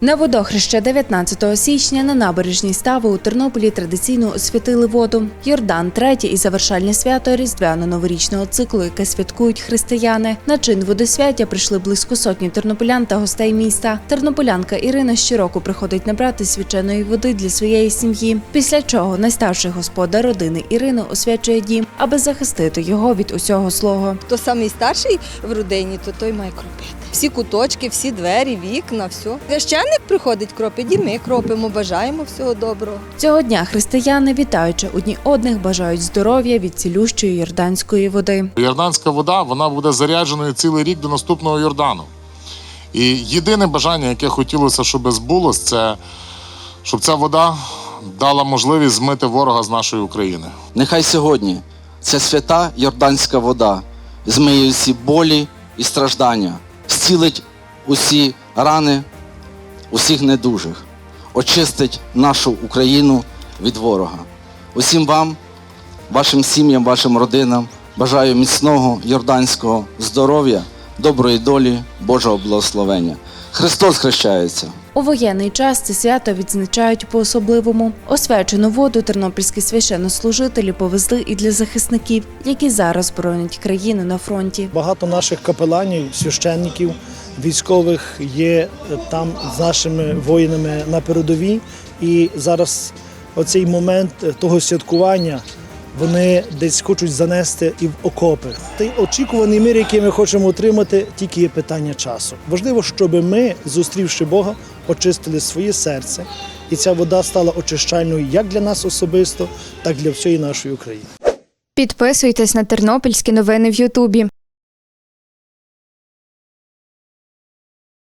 На водохреще 19 січня на набережній стави у Тернополі традиційно освятили воду. Йордан третє і завершальне свято різдвяно-новорічного циклу, яке святкують християни. На чин водосвяття прийшли близько сотні тернополян та гостей міста. Тернополянка Ірина щороку приходить набрати свяченої води для своєї сім'ї. Після чого найстарший господар родини Ірини освячує дім, аби захистити його від усього злого. Хто самий старший в родині, то той має кропити. Всі куточки, всі двері, вікна, все. Священник приходить кропить, і ми кропимо, бажаємо всього доброго. Цього дня християни, вітаючи одні одних, бажають здоров'я від цілющої йорданської води. Йорданська вода вона буде зарядженою цілий рік до наступного Йордану. І єдине бажання, яке хотілося, щоб збулось, це щоб ця вода дала можливість змити ворога з нашої України. Нехай сьогодні ця свята йорданська вода змиє усі болі і страждання, зцілить усі рани усіх недужих, очистить нашу Україну від ворога. Усім вам, вашим сім'ям, вашим родинам бажаю міцного йорданського здоров'я, доброї долі, Божого благословення. Христос хрещається! У воєнний час це свято відзначають по-особливому. Освячену воду тернопільські священнослужителі повезли і для захисників, які зараз боронять країну на фронті. Багато наших капеланів, священників, військових є там з нашими воїнами на передовій. І зараз оцей момент того святкування вони десь хочуть занести і в окопи. Той очікуваний мир, який ми хочемо отримати, тільки є питання часу. Важливо, щоб ми, зустрівши Бога, очистили своє серце, і ця вода стала очищальною як для нас особисто, так і для всієї нашої України. Підписуйтесь на тернопільські новини в Ютубі.